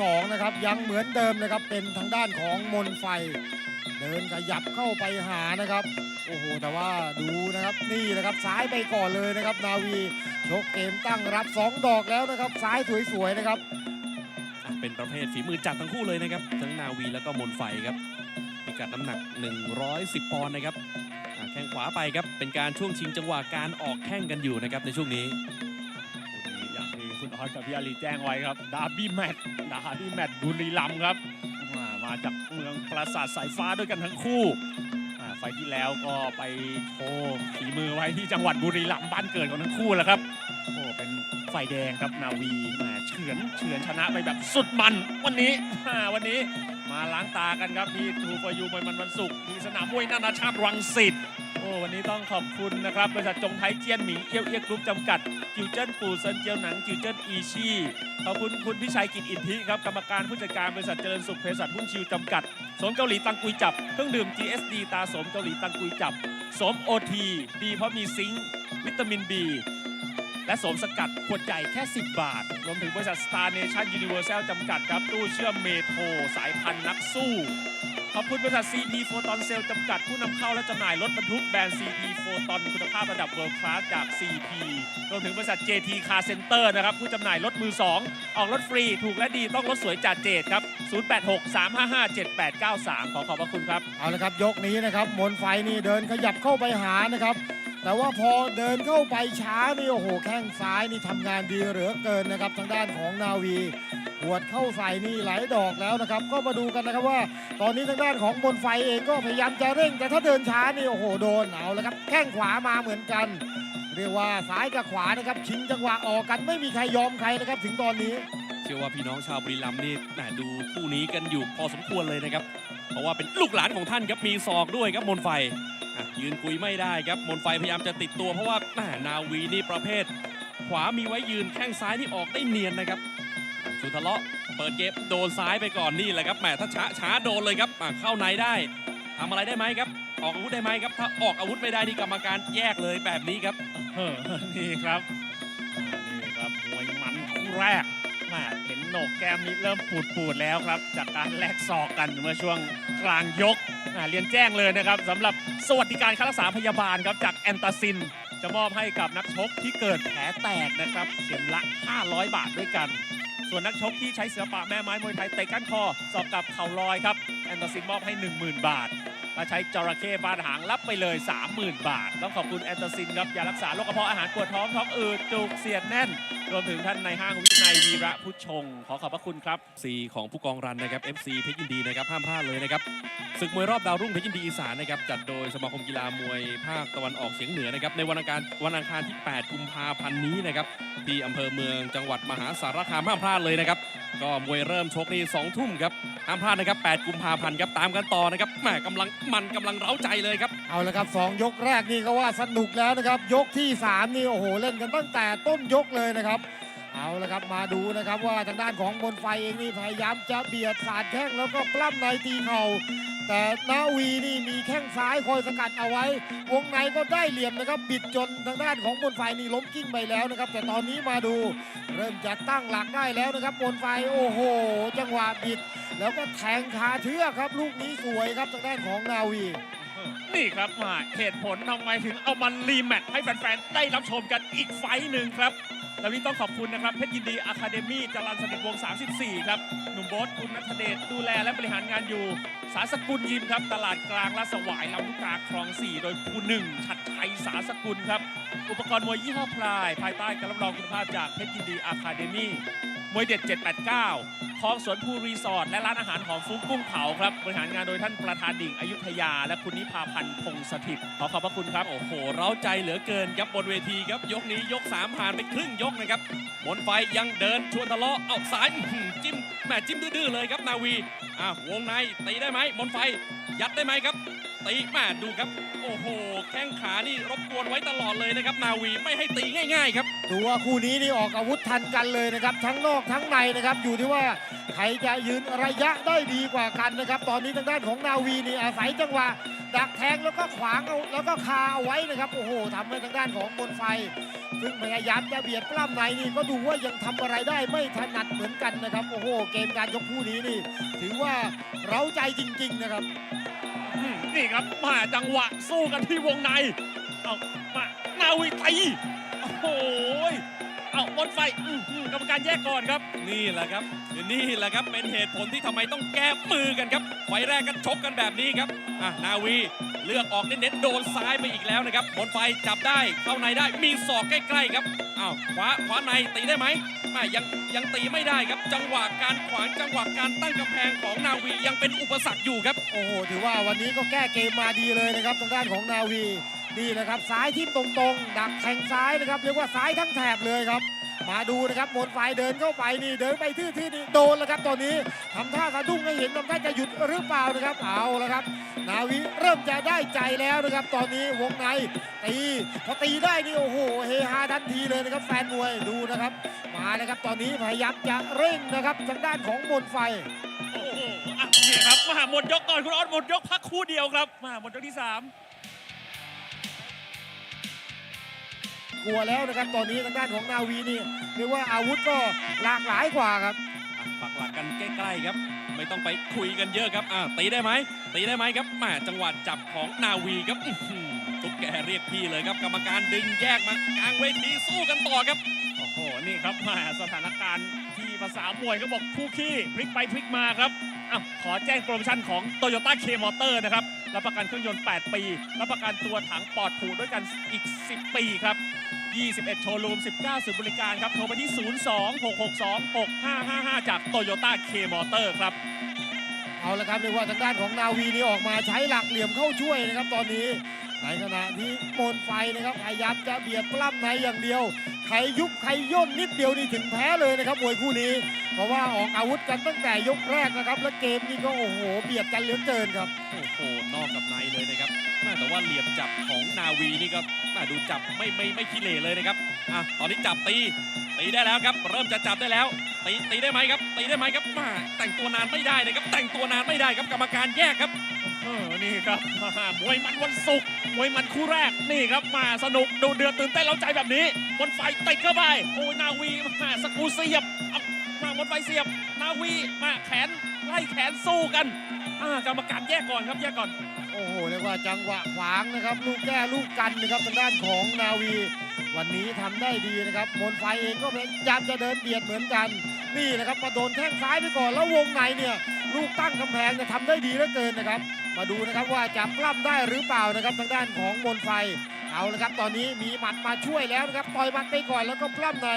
สองนะครับยังเหมือนเดิมนะครับเป็นทางด้านของมนไฟ เดินขยับเข้าไปหานะครับโอ้โหแต่ว่าดูนะครับนี่นะครับซ้ายไปก่อนเลยนะครับ นาวีชกเกมตั้งรับ 2 ดอกแล้วนะครับซ้ายสวยๆนะครับ เป็นประเภทฝีมือจัดทั้งคู่เลยนะครับ ทั้งนาวีแล้วก็มนไฟครับพิกัดน้ำหนัก 110 ปอนด์นะครับแข้งขวาไปครับเป็นการช่วงชิงจังหวะการออกแข้งกันอยู่นะครับในช่วงนี้ ครับกับพี่อาลีแจ้งไว้ครับดาร์บี้แมตช์ดาร์บี้แมตช์บุรีรัมย์ครับมามาจากเมืองปราสาทสายฟ้าด้วยกันทั้งคู่ไฟที่แล้วก็ไปโชว์ฝีมือไว้ที่จังหวัดบุรีรัมย์บ้านเกิดของทั้งคู่แหล้วครับโอ้เป็นไฟแดงครับนาวีแหมเฉือนเฉือนชนะไปแบบสุดมัน วันนี้วันนี้ มาล้างตากันครับที่ทูฟยูมวยมันวันศุกร์ที่สนามมวยนานาชาติรังสิตโอ้วันนี้ต้องขอบคุณนะครับบริษัทจงไทยเจียนหมิงเอี้ยวเอี้ยกรุ๊ปจำกัดจิวเจิ้นปู่เซินเจียวหนังจิวเจิ้นอีชี่ขอบคุณคุณพิชัยกิจอินทิครับกรรมการผู้จัดการบริษัทเจริญสุขเภสัชหุ้นชิวจำกัดสมเกาหลีตังกุยจับเครื่องดื่ม GSD ตาสมเกาหลีตังกุยจับสมโอทีดีเพราะมีซิงค์วิตามิน B และสมสกัดขวดใหญ่แค่ 10 บาท รวมถึงบริษัท Star Nation Universal จำกัดครับ ตู้เชื่อมเมโทรสายพันธุ์นักสู้ ขอบคุณบริษัท CP Photon Cell จำกัดผู้นำเข้าและจำหน่ายรถบรรทุกแบรนด์ CP Photon คุณภาพระดับ World Class จาก CP รวมถึงบริษัท JT Car Center นะครับ ผู้จำหน่ายรถมือ 2 ออกรถฟรีถูกและดีต้องรถสวยจัดเจดครับ 0863557893 ขอขอบพระคุณครับ เอาละครับยกนี้นะครับมนไฟนี่เดินขยับเข้าไปหานะครับ แต่ว่าพอเดินเข้าไปช้านี่โอ้โหแข้งซ้ายนี่ทำงานดีเหลือเกินนะครับ ทางด้านของนาวีหัวดเข้าใส่นี่หลายดอกแล้วนะครับ ก็มาดูกันนะครับว่า ตอนนี้ทางด้านของมนไฟเองก็พยายามจะเร่ง แต่ถ้าเดินช้านี่โอ้โหโดนเอาและครับแข้งขวามาเหมือนกัน เรียกว่าซ้ายกับขวานะครับชิงจังหวะออกกันไม่มีใครยอมใครนะครับถึงตอนนี้ เชื่อว่าพี่น้องชาวบุรีรัมย์นี่แหมดูคู่นี้กันอยู่พอสมควรเลยนะครับ เพราะว่าเป็นลูกหลานของท่านครับมีศอกด้วยครับมนไฟ ยืนคุยไม่ได้ครับมนไฟพยายามจะติดตัวเพราะว่าแหมนาวีนี่ประเภท ขวามีไว้ยืนแข้งซ้ายที่ออกได้เนียนนะครับชุทะเลาะเปิดเกมโดนซ้ายไปก่อนนี่แหละครับแหมถ้าช้าช้าโดนเลยครับเข้าในได้ทำอะไรได้ไหมครับ ออกอาวุธได้ไหมครับ ถ้าออกอาวุธไม่ได้นี่กรรมการแยกเลยแบบนี้ครับเออนี่ครับนี่ครับมวยมันคู่แรกแม่เห็นโหนกแก้มนี้เริ่มปูดปูดๆแล้วครับ จากการแลกศอกกันเมื่อช่วง กลางยกอ่าเรียนแจ้งเลยนะครับสำหรับสวัสดิการค่ารักษาพยาบาลครับจากแอนตาซิน จะมอบให้กับนักชกที่เกิดแผลแตกนะครับเข็มละ 500 บาทด้วยกัน ส่วนนักชกที่ใช้เสือป่าแม่ไม้มวยไทยเตะก้านคอสอบกับเข่าลอยครับแอนตาซินมอบให้ 10,000 บาทถ้าใช้จระเข้ฟาดหางรับไปเลย 30,000 บาทต้องขอบคุณแอนตาซินครับยารักษาโรคกระเพาะอาหารปวดท้องท้องอืดจุกเสียดแน่น รวมถึงท่านในห้างวินัยวีระพุชชง ขอขอบพระคุณครับ FC ของผู้กองรันนะครับ FC เพชรยินดีนะครับห้ามพลาดเลยนะครับศึกมวยรอบดาวรุ่งเพชรยินดีอีสานนะครับจัดโดยสมาคมกีฬามวยภาคตะวันออกเฉียงเหนือนะครับในวันอังคารวันอังคารที่ 8 กุมภาพันธ์นี้นะครับที่อำเภอเมืองจังหวัดมหาสารคามห้ามพลาดเลยนะครับก็มวยเริ่มชกนี่2ทุ่มครับห้ามพลาดนะครับ 8 กุมภาพันธ์ครับตามกันต่อนะครับแหมกำลังมันกำลังเร้าใจเลยครับเอาละครับสองยกแรกนี่ก็ว่าสนุกแล้วนะครับ ยกที่สามนี่โอ้โหเล่นกันตั้งแต่ต้นยกเลยนะครับ เอาละครับมาดูนะครับว่าทางด้านของบนไฟเองนี่พยายามจะเบียดสาดแข้งแล้วก็ปล้ำในตีเข่าแต่นาวีนี่มีแข้งซ้ายคอยสกัดเอาไว้ วงในก็ได้เหลี่ยมนะครับ บิดจนทางด้านของบนไฟนี่ล้มกิ้งไปแล้วนะครับ แต่ตอนนี้มาดูเริ่มจะตั้งหลักได้แล้วนะครับบนไฟโอ้โห จังหวะบิด แล้วก็แทงคาเชือกครับ ลูกนี้สวยครับทางด้านของนาวี นี่ครับมาเหตุผลทำไมถึงเอามันรีแมตช์ให้แฟนๆได้รับชมกันอีกไฟหนึ่งครับ แล้วนี้ต้องขอบคุณนะครับเพชรยินดีอะคาเดมี่จรันสนิทวง 34 ครับ หนุ่มโบ๊ทคุณนัทเดชดูแลและบริหารงานอยู่ สาสกุลยิมครับ ตลาดกลางลาดสวายลำลูกกาคลอง 4 โดยคูหนึ่งชัดไทยสาสกุลครับ อุปกรณ์มวยยี่ห้อพลาย ภายใต้การรับรองคุณภาพจากเพชรยินดีอะคาเดมี่ มวยเด็ด 789คลองสวนภูรีสอร์ทและร้านอาหารหอมฟุ้งกุ้งเผาครับบริหารงานโดยท่านประธานดิ่งอยุธยา และคุณนิพาพันธ์พงษ์สถิตขอขอบพระคุณครับ โอ้โห เร้าใจเหลือเกินครับบนเวทีครับ ยกนี้ยก3ผ่านไปครึ่งยกนะครับบนไฟยังเดินชวนทะเลาะเอาซ้ายจิ้มแหมจิ้มดื้อเลยครับนาวีอะวงในตีได้ไหมบนไฟยัดได้ไหมครับ ตีแม่ดูครับ โอ้โห แข้งขานี่รบกวนไว้ตลอดเลยนะครับ นาวีไม่ให้ตีง่าย ๆ ครับ ดูว่าคู่นี้นี่ออกอาวุธทันกันเลยนะครับ ทั้งนอกทั้งในนะครับ อยู่ที่ว่าใครจะยืนระยะได้ดีกว่ากันนะครับ ตอนนี้ทางด้านของนาวีนี่อาศัยจังหวะดักแทงแล้วก็ขวางเอาแล้วก็คาเอาไว้นะครับโอ้โหทำให้ทางด้านของบนไฟซึ่งพยายามจะเบียดปล้ำในนี่ก็ดูว่ายังทำอะไรได้ไม่ถนัดเหมือนกันนะครับโอ้โหเกมการยกคู่นี้นี่ ถือว่าเร้าใจจริง ๆ นะครับ นี่ครับมาจังหวะสู้กันที่วงในเอามานาวีตีโอ้โหยเอาบนไฟกรรมการแยกก่อนครับ นี่แหละครับนี่แหละครับเป็นเหตุผลที่ทำไมต้องแก้มือกันครับไฟแรกก็ชกกันแบบนี้ครับอะนาวี เลือกออกเน้นๆโดนซ้ายไปอีกแล้วนะครับบนไฟจับได้เข้าในได้มีศอกใกล้ๆครับอ้าวขวาขวาในตีได้ไหมไม่ยังยังตีไม่ได้ครับ จังหวะการขวางจังหวะการตั้งกำแพงของนาวียังเป็นอุปสรรคอยู่ครับ โอ้โหถือว่าวันนี้ก็แก้เกมมาดีเลยนะครับทางด้านของนาวีนี่นะครับซ้ายที่ตรงๆ ดักแทงซ้ายนะครับเรียกว่าซ้ายทั้งแถบเลยครับ มาดูนะครับมนไฟเดินเข้าไปนี่เดินไปทื่อๆนี่โดนแล้วครับตอนนี้ทำท่าสะดุ้งให้เห็นทำท่าจะหยุดหรือเปล่านะครับเอาแล้วครับ นาวีเริ่มจะได้ใจแล้วนะครับ ตอนนี้วงในตีพอตีได้นี่โอ้โหเฮฮาทันทีเลยนะครับ แฟนมวยดูนะครับ มานะครับตอนนี้พยายามจะเร่งนะครับทางด้านของมนไฟโอ้โหอะนี่ครับมาหมดยกก่อนคุณออสหมดยกพักคู่เดียวครับมาหมดยกที่สาม กลัวแล้วนะครับตอนนี้ทางด้านของนาวีนี่เรียกว่าอาวุธก็หลากหลายกว่าครับอะปักหลักกันใกล้ๆครับ ไม่ต้องไปคุยกันเยอะครับอะตีได้ไหมตีได้ไหมครับแหมาจังหวะจับของนาวีครับอื้อหือตุ๊กแกเรียกพี่เลยครับ กรรมการดึงแยกมากลางเวทีสู้กันต่อครับ โอ้โห นี่ครับมาสถานการณ์ที่ภาษามวยก็บอกคู่ขี้พลิกไปพลิกมาครับอ้าวขอแจ้งโปรโมชั่นของ Toyota K Motor นะครับ รับประกันเครื่องยนต์ 8 ปี รับประกันตัวถังปลอดผูกด้วยกันอีก 10 ปีครับ 21 โชว์รูม 19ศูนย์บริการครับโทรไปที่ 02-662-6555 จาก Toyota K Motor ครับ เอาละครับเรียกว่าทางด้านของนาวีนี่ออกมาใช้หลักเหลี่ยมเข้าช่วยนะครับตอนนี้ในขณะที่มนไฟนะครับพยายามจะเบียดปล้ำในอย่างเดียวใครยุบใครย่นนิดเดียวนี่ถึงแพ้เลยนะครับมวยคู่นี้ เพราะว่าออกอาวุธกันตั้งแต่ยกแรกนะครับ และเกมนี้ก็โอ้โหเบียดกันเหลือเกินครับโอ้ โหนอกกับในเลยนะครับแต่ว่าเหลี่ยมจับของนาวีนี่ก็ดูจับไม่ไม่ไม่ขี้เหร่เลยนะครับอะตอนนี้จับตีตีได้แล้วครับ เริ่มจะจับได้แล้วตีตีได้ไหมครับตีได้ไหมครับม่แต่งตัวนานไม่ได้นะครับ แต่งตัวนานไม่ได้ครับกรรมการแยกครับเออนี่ครับมามวยมันวันศุกร์มวยมันคู่แรกนี่ครับมาสนุกดูเดือดตื่นเต้นเล้าใจแบบนี้บนไฟติดเข้าไปโอ้ยนาวีมาสกูเสียบมาบนไฟเสียบ นาวีมาแขนไล่แขนสู้กันอ่ากรรมการแยกก่อนครับแยกก่อน โอ้โหเรียกว่าจังหวะขวางนะครับ ลูกแก้ลูกกันนะครับทางด้านของนาวี วันนี้ทำได้ดีนะครับมนไฟเองก็พยายามจะเดินเบียดเหมือนกัน นี่นะครับมาโดนแข้งซ้ายไปก่อนแล้ววงในเนี่ยลูกตั้งกำแพงเนี่ยทำได้ดีเหลือเกินนะครับ มาดูนะครับว่าจะปล้ำได้หรือเปล่านะครับทางด้านของมนไฟ เอาละครับตอนนี้มีหมัดมาช่วยแล้วนะครับต่อยหมัดไปก่อนแล้วก็ปล้ำใน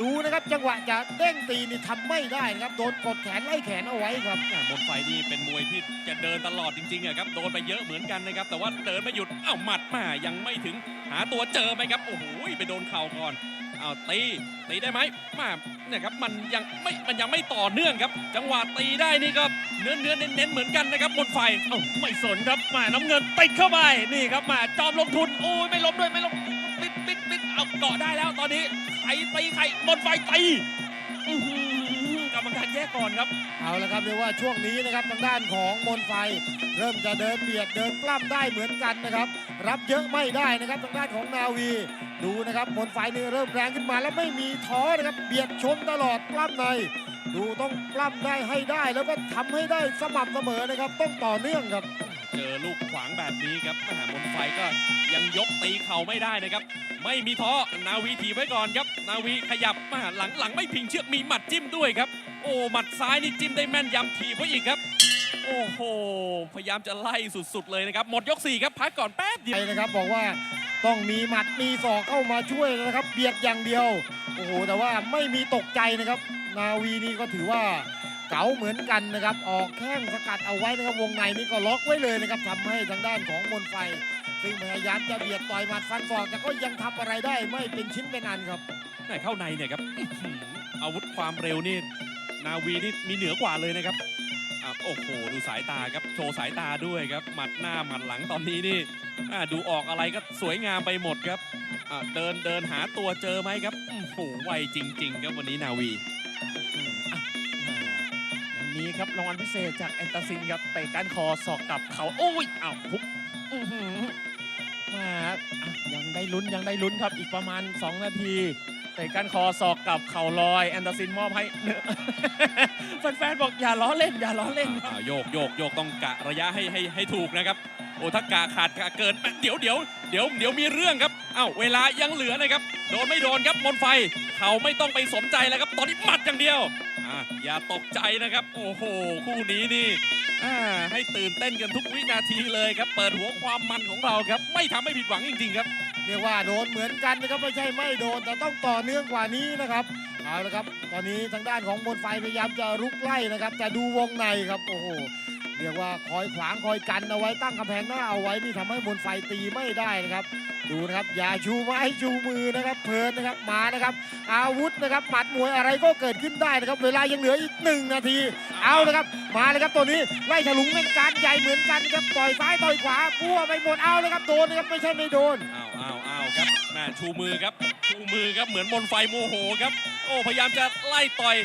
ดูนะครับจังหวะจะเด้งตีนี่ทำไม่ได้นะครับโดนกดแขนไล่แขนเอาไว้ครับมนไฟนี่เป็นมวยที่จะเดินตลอดจริงๆอะครับโดนไปเยอะเหมือนกันนะครับแต่ว่าเดินไม่หยุดอ้าวหมัดมายังไม่ถึงหาตัวเจอไหมครับโอ้โหไปโดนเข่าก่อน เอาตีตีได้ไหมมาเนี่ยครับมันยังไม่มันยังไม่ต่อเนื่องครับ จังหวะตีได้นี่ก็เนื้อเนื้อเน้นเน้นเหมือนกันนะครับมนไฟเอ้าไม่สนครับมาน้ำเงินติดเข้าไปนี่ครับมาจอมลงทุนโอ้ยไม่ล้มด้วยไม่ล้มปิดปิดปิดเอาเกาะได้แล้วตอนนี้ใครตีใครบนไฟตีกรรมการแยกก่อนครับ เอาละครับเรียกว่าช่วงนี้นะครับทางด้านของมนไฟ เริ่มจะเดินเบียดเดินปล้ำได้เหมือนกันนะครับ รับเยอะไม่ได้นะครับทางด้านของนาวี ดูนะครับมนไฟนี่เริ่มแรงขึ้นมาแล้วไม่มีท้อนะครับเบียดชนตลอดปล้ำใน ดูต้องปล้ำได้ให้ได้ แล้วก็ทำให้ได้สม่ำเสมอนะครับ ต้องต่อเนื่องครับ เจอลูกขวางแบบนี้ครับมหามนไฟก็ยังยกตีเข่าไม่ได้นะครับ ไม่มีท้อนาวีถีไว้ก่อนครับ นาวีขยับมาหลังหลังไม่พิงเชือกมีหมัดจิ้มด้วยครับ โอ้หมัดซ้ายนี่จิ้มได้แม่นยำถีบไว้อีกครับ โอ้โห พยายามจะไล่สุดๆเลยนะครับ หมดยก 4 ครับ พักก่อนแป๊บเดียว ไปนะครับบอกว่าต้องมีหมัดมีศอกเข้ามาช่วยนะครับเบียดอย่างเดียว โอ้โหแต่ว่าไม่มีตกใจนะครับ นาวีนี่ก็ถือว่าเก๋าเหมือนกันนะครับ ออกแข้งสกัดเอาไว้นะครับวงในนี่ก็ล็อกไว้เลยนะครับทำให้ทางด้านของมนไฟ ซึ่งพยายามจะเบียดต่อยหมัดฟันศอกแต่ก็ยังทำอะไรได้ไม่เป็นชิ้นเป็นอันครับ ไหนเข้าในเนี่ยครับอื้อหืออาวุธความเร็วนี่ นาวีนี่มีเหนือกว่าเลยนะครับ อะโอ้โหดูสายตาครับโชว์สายตาด้วยครับหมัดหน้าหมัดหลังตอนนี้นี่ดูออกอะไรก็สวยงามไปหมดครับเดินเดินหาตัวเจอไหมครับโอ้โหไวจริง ๆ ครับวันนี้นาวีอย่างนี้ครับรางวัลพิเศษจากแอนตาซินครับเตะก้านคอศอกกลับเขาโอ้ยอ้าวพุกมายังได้ลุ้นยังได้ลุ้นครับอีกประมาณ 2 นาที เตะก้านคอศอกกับเข่าลอย แอนตาซินมอบให้ แฟนๆบอกอย่าล้อเล่น อย่าล้อเล่นอ่าโยกโยกโยกต้องกะระยะให้ให้ให้ถูกนะครับ โอ้ถ้ากะขาดกะเกินเดี๋ยวเดี๋ยวเดี๋ยวเดี๋ยวมีเรื่องครับเอ้าเวลายังเหลือนะครับ โดนไม่โดนครับมนไฟ เขาไม่ต้องไปสนใจแล้วครับ ตอนนี้หมัดอย่างเดียว อ่าอย่าตกใจนะครับ โอ้โห คู่นี้นี่อ่าให้ตื่นเต้นกันทุกวินาทีเลยครับ เปิดหัวความมันของเราครับ ไม่ทำให้ผิดหวังจริงๆครับ เรียกว่าโดนเหมือนกันนะครับไม่ใช่ไม่โดนแต่ต้องต่อเนื่องกว่านี้นะครับเอาละครับ ตอนนี้ทางด้านของมนไฟพยายามจะลุกไล่นะครับ แต่ดูวงในครับโอ้โห เรียกว่าคอยขวางคอยกันเอาไว้ตั้งกำแพงหน้าเอาไว้นี่ทำให้มนไฟตีไม่ได้นะครับ ดูนะครับอย่าชูไม้ชูมือนะครับเพลินนะครับมานะครับ อาวุธนะครับหมัดมวยอะไรก็เกิดขึ้นได้นะครับ เวลายังเหลืออีกหนึ่งนาที เอาเลยครับมาเลยครับตัวนี้ไล่ถลุงเป็นการใหญ่เหมือนกันครับต่อยซ้ายต่อยขวาพัวไปหมดเอาเลยครับโดนนะครับไม่ใช่ไม่โดนอ้าวอ้าวอ้าวครับแม่ชูมือครับชูมือครับเหมือนมนไฟโมโหครับโอ้พยายามจะไล่ต่อย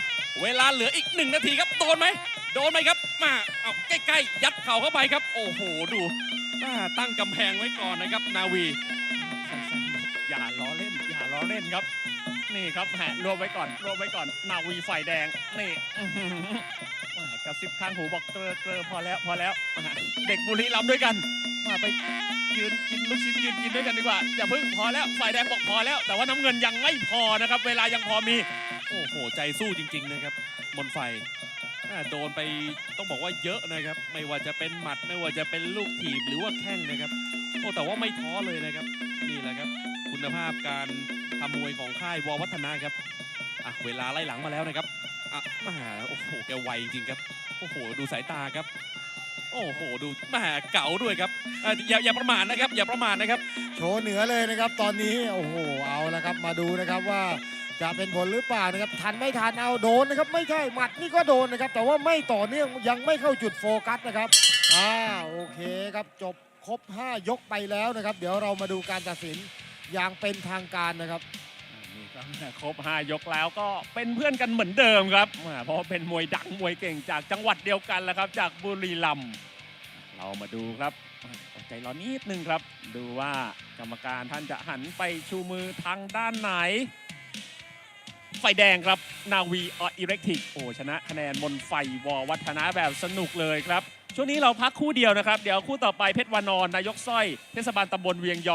เวลาเหลืออีกหนึ่งนาทีครับโดนไหม โดนไหมครับมาเอาใกล้ๆ ยัดเข่าเข้าไปครับ โอ้โหดูอ่าตั้งกำแพงไว้ก่อนนะครับ นาวี อย่าล้อเล่น อย่าล้อเล่นครับ นี่ครับแหมรวมไว้ก่อน รวมไว้ก่อน นาวีไฟแดง นี่อื้อหือแหมกระซิบข้างหูบอกเกลอเกลอพอแล้ว พอแล้วเด็กบุรีรัมย์ด้วยกัน มาไปยืนกินลูกชิ้นยืนกินด้วยกันดีกว่า อย่าเพิ่งพอแล้วไฟแดงบอกพอแล้ว แต่ว่าน้ำเงินยังไม่พอนะครับ เวลายังพอมี โอ้โห ใจสู้จริง ๆ นะครับ มนไฟ โดนไปต้องบอกว่าเยอะนะครับ ไม่ว่าจะเป็นหมัด ไม่ว่าจะเป็นลูกถีบหรือว่าแข้งนะครับโอ้แต่ว่าไม่ท้อเลยนะครับ นี่แหละครับ คุณภาพการทำมวยของค่ายววัฒนะครับอะเวลาไล่หลังมาแล้วนะครับอะมาโอ้โหแกไวจริงครับโอ้โหดูสายตาครับ โอ้โหดูแหมาเก๋าด้วยครับอะอย่าอย่าประมาทนะครับ อย่าประมาทนะครับ โชว์เหนือเลยนะครับ ตอนนี้โอ้โหเอาละครับมาดูนะครับว่า จะเป็นผลหรือเปล่านะครับทันไม่ทันเอาโดนนะครับไม่ใช่หมัดนี่ก็โดนนะครับ แต่ว่าไม่ต่อเนื่องยังไม่เข้าจุดโฟกัสนะครับอ่าโอเคครับจบครบ 5 ยกไปแล้วนะครับ เดี๋ยวเรามาดูการตัดสินอย่างเป็นทางการนะครับนี่ครับครบ 5 ยกแล้วก็เป็นเพื่อนกันเหมือนเดิมครับเพราะเป็นมวยดังมวยเก่งจากจังหวัดเดียวกันแหล้วครับ จากบุรีรัมย์เรามาดูครับอดใจรอนิดนึงครับ ดูว่ากรรมการท่านจะหันไปชูมือทางด้านไหน ไฟแดงครับนาวีออิเล็กทิกโอ้ชนะคะแนนมนไฟวอวัฒนะแบบสนุกเลยครับ ช่วงนี้เราพักคู่เดียวนะครับ เดี๋ยวคู่ต่อไปเพชรวานอนนายกสร้อยเทศบาลตำบลเวียงยอ